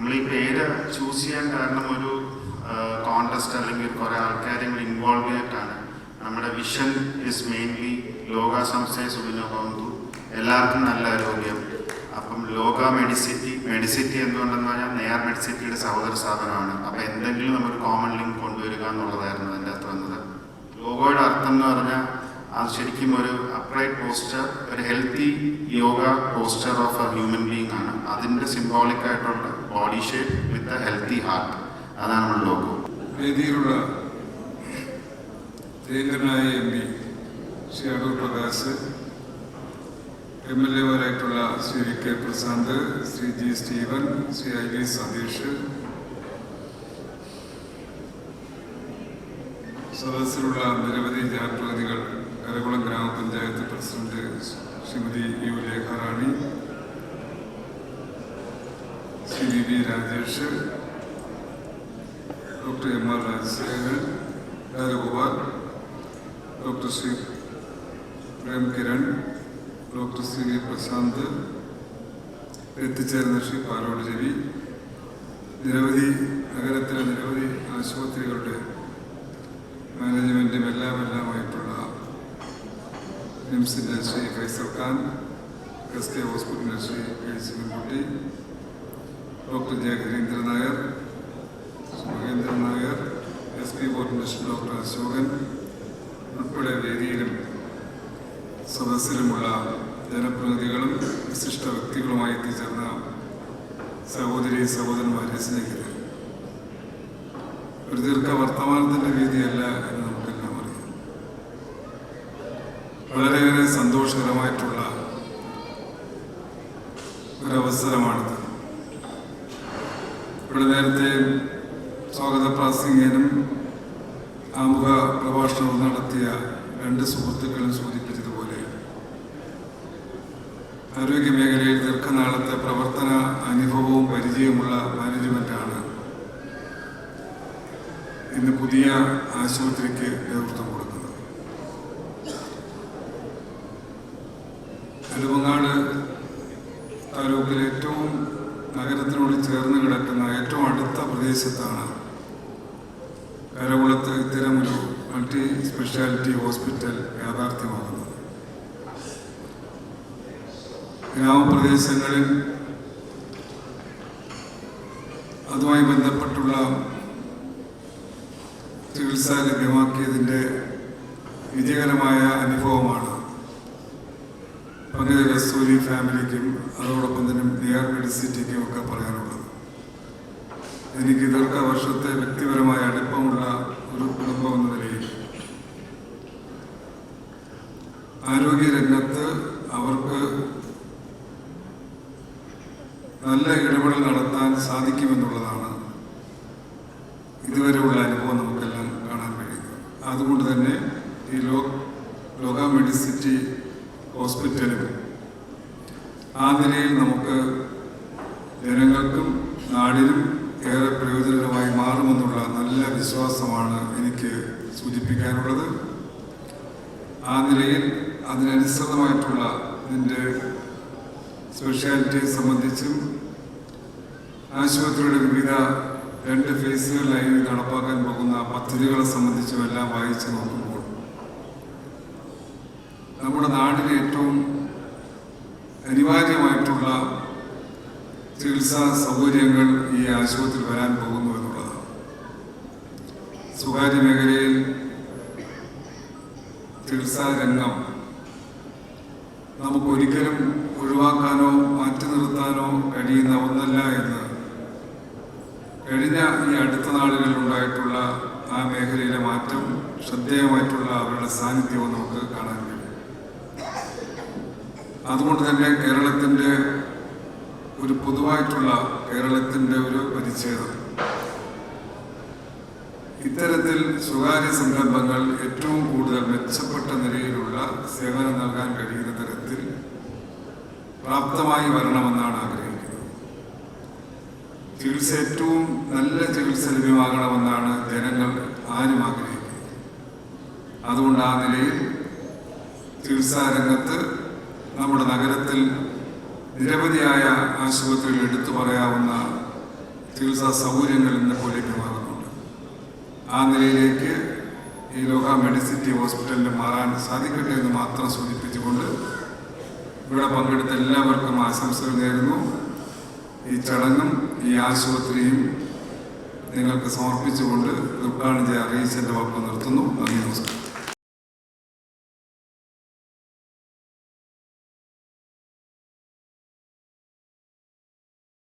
നമ്മൾ ഈ പേര് ചൂസ് ചെയ്യാൻ കാരണം ഒരു കോൺടെസ്റ്റ് അല്ലെങ്കിൽ കുറെ ആൾക്കാരെ ഇൻവോൾവ് ചെയ്തിട്ടാണ് നമ്മുടെ വിഷൻ ഇസ് മെയിൻലി ലോക സംസ്ഥയെ സുഖിനോഭവന്തു എല്ലാവർക്കും നല്ല ആരോഗ്യം. അപ്പം ലോക മെഡിസിറ്റി മെഡിസിറ്റി എന്തുകൊണ്ടെന്ന് പറഞ്ഞാൽ നെയർ മെഡിസിറ്റിയുടെ സഹോദര സ്ഥാപനമാണ്. അപ്പം എന്തെങ്കിലും നമ്മൾ കോമൺ ലിങ്ക് കൊണ്ടുവരിക എന്നുള്ളതായിരുന്നു അതിന്റെ അകത്ത് വന്നത് ലോഗോയുടെ അർത്ഥം എന്ന് പറഞ്ഞാൽ അത് ശരിക്കും ഒരു അപ്രൈറ്റ് പോസ്റ്റർ ഒരു healthy yoga poster of a human being ആണ്. അതിന്റെ സിംബോളിക് ആയിട്ടുള്ള body shape with a healthy heart അതാണ് നമ്മൾ നോക്കുന്നത് വേദിയിലുള്ള പ്രിയങ്കരനായ M P Shri Adoor Prakash M L Shri V K Prashanth Shri G Steven Shri I V Satheesh സദസ്സിലുള്ള നിരവധി ജനപ്രതിനിധികൾ കരകുളം ഗ്രാമപഞ്ചായത്ത് president Shrimati U Lekharani Shri V V Rajesh doctor M R Rajasekharan Rajagopal doctor Shri Prem Kiran doctor Shri V Prashanth എത്തിച്ചേർന്ന ശ്രീ പാലോട് രവി. നിരവധി നഗരത്തിലെ നിരവധി ആശുപത്രികളുടെ നിംസിന്റെ Shri Faisal Khan S ഹോസ്പിറ്റലിലെ Shri K Sivankutty doctor J Harindran Nair Sukhendran Nair S P coordination doctor Ashokan ഉൾപ്പെടെ വേദിയിലും സദസ്സിലുമുള്ള ജനപ്രതിനിധികളും വിശിഷ്ട വ്യക്തികളുമായി എത്തിച്ചേർന്ന സഹോദരി സഹോദരന്മാരെ സ്നേഹിതരെ ഒരു ദീർഘ വർത്തമാനത്തിന്റെ വേദിയല്ല എന്ന് നമുക്കെല്ലാം അറിയാം വളരെയേറെ സന്തോഷകരമായിട്ടുള്ള ഒരവസരമാണിത്. ഇവിടെ നേരത്തെ സ്വാഗത പ്രാസംഗികനും ആമുഖ പ്രഭാഷണവും നടത്തിയ രണ്ട് സുഹൃത്തുക്കളും സൂചിപ്പിച്ചതുപോലെ ആരോഗ്യ മേഖലയിൽ ദീർഘനാളത്തെ പ്രവർത്തന അനുഭവവും പരിചയമുള്ള മാനേജ്മെന്റാണ് ഇന്ന് പുതിയ ആശുപത്രിക്ക് നേതൃത്വം പ്രദേശത്താണ്. കരകുളത്ത് ഇത്തരമൊരു മൾട്ടി സ്പെഷ്യാലിറ്റി ഹോസ്പിറ്റൽ യാഥാർത്ഥ്യമാകുന്നത്. ഗ്രാമപ്രദേശങ്ങളിൽ അതുമായി ബന്ധപ്പെട്ടുള്ള ചികിത്സ ലഭ്യമാക്കിയതിന്റെ വിജയകരമായ അനുഭവമാണ് പങ്കജ കസ്തൂരി ഫാമിലിക്കും അതോടൊപ്പം തന്നെ നിയർ മെഡിസിറ്റിക്കും ഒക്കെ പറയാനുള്ളത്. എനിക്ക് ദീർഘ വർഷത്തെ വ്യക്തിപരമായ അടുപ്പമുള്ള ഒരു കുടുംബം എന്ന നിലയിൽ. ആരോഗ്യരംഗത്ത് അവർക്ക് നല്ല ഇടപെടൽ നടത്താൻ സാധിക്കുമെന്നുള്ളതാണ് ഇതുവരെയുള്ള അനുഭവം നമുക്കെല്ലാം കാണാൻ കഴിയുന്നത്. അതുകൊണ്ട് തന്നെ ഈ ലോ ലോക മെഡിസിറ്റി ഹോസ്പിറ്റലും ആ നിലയിൽ നമുക്ക് ജനങ്ങൾക്കും നാടിനും ഏറെ പ്രയോജനകരമായി മാറുമെന്നുള്ള നല്ല വിശ്വാസമാണ് എനിക്ക് സൂചിപ്പിക്കാനുള്ളത്. ആ നിലയിൽ അതിനനുസൃതമായിട്ടുള്ള ഇതിന്റെ സ്പെഷ്യാലിറ്റിയെ സംബന്ധിച്ചും ആശുപത്രിയുടെ വിവിധ രണ്ട് ഫേസുകളിലായി നടപ്പാക്കാൻ പോകുന്ന പദ്ധതികളെ സംബന്ധിച്ചും എല്ലാം വായിച്ചു നോക്കുമ്പോൾ നമ്മുടെ നാടിന് ഏറ്റവും ചികിത്സാ സൗകര്യങ്ങൾ ഈ ആശുപത്രി വരാൻ പോകുന്നു എന്നുള്ളതാണ്. സ്വകാര്യ മേഖലയിൽ ചികിത്സാ രംഗം നമുക്ക് ഒരിക്കലും ഒഴിവാക്കാനോ മാറ്റി നിർത്താനോ കഴിയുന്ന ഒന്നല്ല എന്ന് കഴിഞ്ഞ ഈ അടുത്ത നാളുകളിൽ ഉണ്ടായിട്ടുള്ള ആ മേഖലയിലെ മാറ്റം ശ്രദ്ധേയമായിട്ടുള്ള അവരുടെ സാന്നിധ്യവും നമുക്ക് കാണാൻ കഴിയും. അതുകൊണ്ട് തന്നെ കേരളത്തിന്റെ ഒരു പൊതുവായിട്ടുള്ള കേരളത്തിന്റെ ഒരു പരിച്ഛേദം. ഇത്തരത്തിൽ സ്വകാര്യ സംരംഭങ്ങൾ ഏറ്റവും കൂടുതൽ മെച്ചപ്പെട്ട നിലയിലുള്ള സേവനം നൽകാൻ കഴിയുന്ന തരത്തിൽ പ്രാപ്തമായി വരണമെന്നാണ് ആഗ്രഹിക്കുന്നത്. ചികിത്സ ഏറ്റവും നല്ല ചികിത്സ ലഭ്യമാകണമെന്നാണ് ജനങ്ങൾ ആരും ആഗ്രഹിക്കുന്നത്. അതുകൊണ്ട് ആ നിലയിൽ ചികിത്സാരംഗത്ത് നമ്മുടെ നഗരത്തിൽ നിരവധിയായ ആശുപത്രികൾ എടുത്തു പറയാവുന്ന ചികിത്സാ സൗകര്യങ്ങൾ ഇന്നിപ്പോൾ ലഭ്യമാകുന്നുണ്ട് ആ നിലയിലേക്ക് ഈ ലോക മെഡിസിറ്റി ഹോസ്പിറ്റലിന് മാറാൻ സാധിക്കട്ടെ എന്ന് മാത്രം സൂചിപ്പിച്ചുകൊണ്ട് ഇവിടെ പങ്കെടുത്ത എല്ലാവർക്കും ആശംസകൾ നേരുന്നു. ഈ ചടങ്ങും ഈ ആശുപത്രിയും നിങ്ങൾക്ക് സമർപ്പിച്ചുകൊണ്ട് ഉദ്ഘാടനം ചെയ്യാൻ അറിയിച്ചതിന്റെ വാക്ക് നിർത്തുന്നു. നന്ദി നമസ്കാരം.